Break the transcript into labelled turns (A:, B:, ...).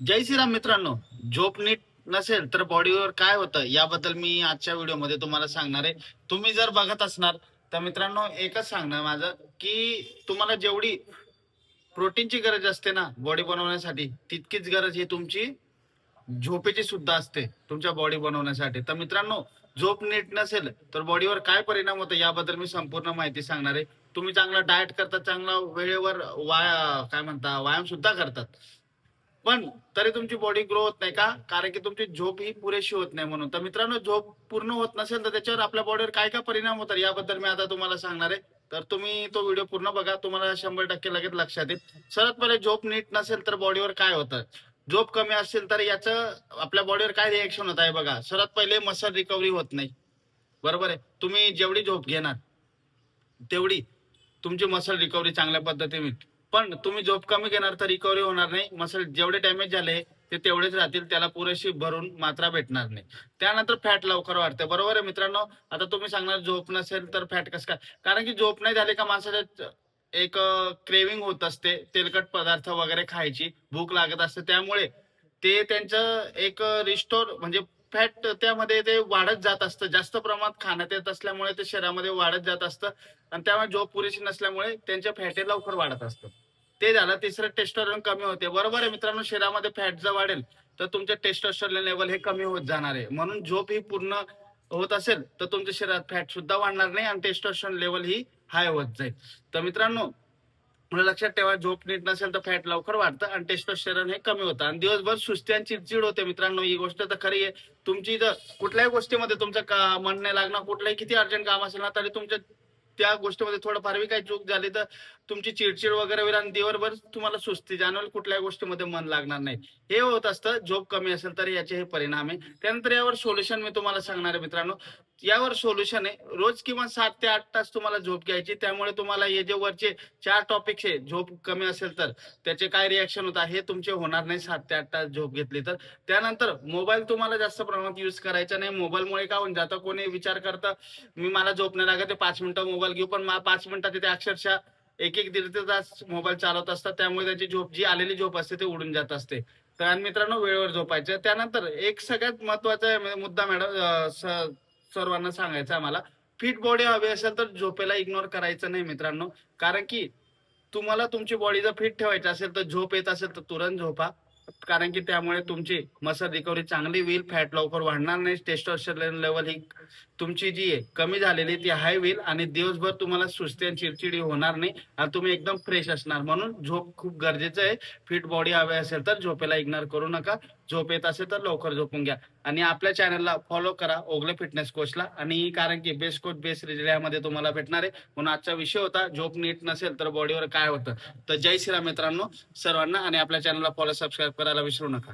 A: जय श्रीराम मित्रांनो झोप नीट नसेल तर बॉडीवर काय होतं याबद्दल मी आजच्या व्हिडिओमध्ये तुम्हाला सांगणार आहे. तुम्ही जर बघत असणार तर मित्रांनो एकच सांगणार माझं की तुम्हाला जेवढी प्रोटीनची गरज असते ना बॉडी बनवण्यासाठी तितकीच गरज ही तुमची झोपेची सुद्धा असते तुमच्या बॉडी बनवण्यासाठी. तर मित्रांनो झोप नीट नसेल तर बॉडीवर काय परिणाम होतो याबद्दल मी संपूर्ण माहिती सांगणार आहे. तुम्ही चांगला डाएट करतात चांगला वेळेवर वाया काय म्हणता व्यायाम सुद्धा करतात. पण तरी तुमची बॉडी ग्रो होत नाही का? कारण की तुमची झोप ही पुरेशी होत नाही म्हणून. तर मित्रांनो झोप पूर्ण होत नसेल तर त्याच्यावर आपल्या बॉडीवर काय काय परिणाम होतात याबद्दल मी आता तुम्हाला सांगणार आहे. तर तुम्ही तो व्हिडिओ पूर्ण बघा. तुम्हाला शंभर टक्के लगेच लक्षात येईल. सर्वात पहिले झोप नीट नसेल तर बॉडीवर काय होतं? झोप कमी असेल तर याचं आपल्या बॉडीवर काय रिएक्शन होत आहे बघा? सर्वात पहिले मसल रिकव्हरी होत नाही. बरोबर आहे? तुम्ही जेवढी झोप घेणार तेवढी तुमची मसल रिकव्हरी चांगल्या पद्धतीने पण तुम्ही झोप कमी घेणार तर रिकव्हरी होणार नाही. मसल जेवढे डॅमेज झाले ते तेवढेच राहतील. त्याला पुरेशी भरून मात्रा भेटणार नाही. त्यानंतर फॅट लवकर वाढते. बरोबर आहे मित्रांनो? आता तुम्ही सांगणार झोप नसेल तर फॅट कसं काय? कारण की झोप नाही झाली का माणसाच्या एक क्रेविंग होत असते. तेलकट पदार्थ वगैरे खायची. भूक लागत असते. त्यामुळे ते त्यांचं एक रिस्टोर म्हणजे फॅट त्यामध्ये ते वाढत जात असतं. जास्त प्रमाणात खाण्यात येत असल्यामुळे ते शरीरामध्ये वाढत जात असतं. आणि त्यामुळे झोप पुरेशी नसल्यामुळे त्यांच्या फॅटे लवकर वाढत असतं ते झालं तिसरं टेस्टोस्टेरॉन कमी होते. बरोबर आहे मित्रांनो शरीरामध्ये फॅट जर वाढेल तर तुमचे टेस्टोस्टेरॉन लेवल हे कमी होत जाणार आहे. म्हणून झोप ही पूर्ण होत असेल तर तुमच्या शरीरात फॅट सुद्धा वाढणार नाही आणि टेस्टोस्टेरॉन लेवल ही हाय होत जाईल. तर मित्रांनो तुला लक्षात ठेवा झोप नीट नसेल तर फॅट लवकर वाढतं आणि टेस्टोस्टेरॉन हे कमी होतं. आणि दिवसभर सुस्ती आणि चिडचिड होते मित्रांनो. ही गोष्ट तर खरी आहे. तुमची जर कुठल्याही गोष्टीमध्ये तुमचं मन नाही लागणार कुठलंही किती अर्जंट काम असेल ना तरी तुमच्या त्या गोष्टीमध्ये थोडंफार बी काही चूक झाली तर तुमची चिडचिड वगैरे होईल आणि दिवसभर तुम्हाला सुस्ती जाणवेल कुठल्याही गोष्टीमध्ये मन लागणार नाही. हे होत असतं झोप कमी असेल तर याचे हे परिणाम आहे. त्यानंतर यावर सोल्युशन मी तुम्हाला सांगणार आहे मित्रांनो. यावर सोल्युशन आहे. रोज किमान सात ते आठ तास तुम्हाला झोप घ्यायची. त्यामुळे तुम्हाला हे जे वरचे चार टॉपिक्स आहे झोप कमी असेल तर त्याचे काय रिॲक्शन होत हे तुमचे होणार नाही सात ते आठ तास झोप घेतली तर. त्यानंतर मोबाईल तुम्हाला जास्त प्रमाणात युज करायचा नाही. मोबाईलमुळे काय होऊन जातं? कोणी विचार करतं मी मला झोप नाही लागत ते पाच मिनिटं मोबाईल घेऊ. पण पाच मिनिटात तिथे अक्षरशः एक एक दीड ते तास मोबाईल चालवत असतात. त्यामुळे त्याची झोप जी आलेली झोप असते ते उडून जात असते. तर मित्रांनो वेळेवर झोपायचं. त्यानंतर एक सगळ्यात महत्त्वाचा मुद्दा मॅडम सर्वांना सांगायचं आहे फिट बॉडी हवी असेल तर झोपेला इग्नोर करायचं नाही मित्रांनो. कारण की तुम्हाला तुमची बॉडी जर फिट ठेवायची असेल तर झोप येत असेल तर तुरंत झोपा. कारण की त्यामुळे तुमची मसल रिकव्हरी चांगली होईल फॅट लवकर वाढणार नाही टेस्टोस्टेरॉन लेवल ही तुमची जी आहे कमी झालेली ती हाय होईल आणि दिवसभर तुम्हाला सुस्ती आणि चिडचिडी होणार नाही आणि तुम्ही एकदम फ्रेश असणार. म्हणून झोप खूप गरजेचं आहे. फिट बॉडी हवी असेल तर झोपेला इग्नोर करू नका. झोप येत असेल तर लवकर झोपून घ्या. आणि आपल्या चॅनलला फॉलो करा ओगले फिटनेस कोचला आणि कारण की बेस्ट कोच बेस्ट रिझल्ट यामध्ये तुम्हाला भेटणार आहे. म्हणून आजचा विषय होता झोप नीट नसेल तर बॉडीवर काय होतं? तर जय श्रीराम मित्रांनो सर्वांना आणि आपल्या चॅनलला फॉलो सबस्क्राईब करायला विसरू नका.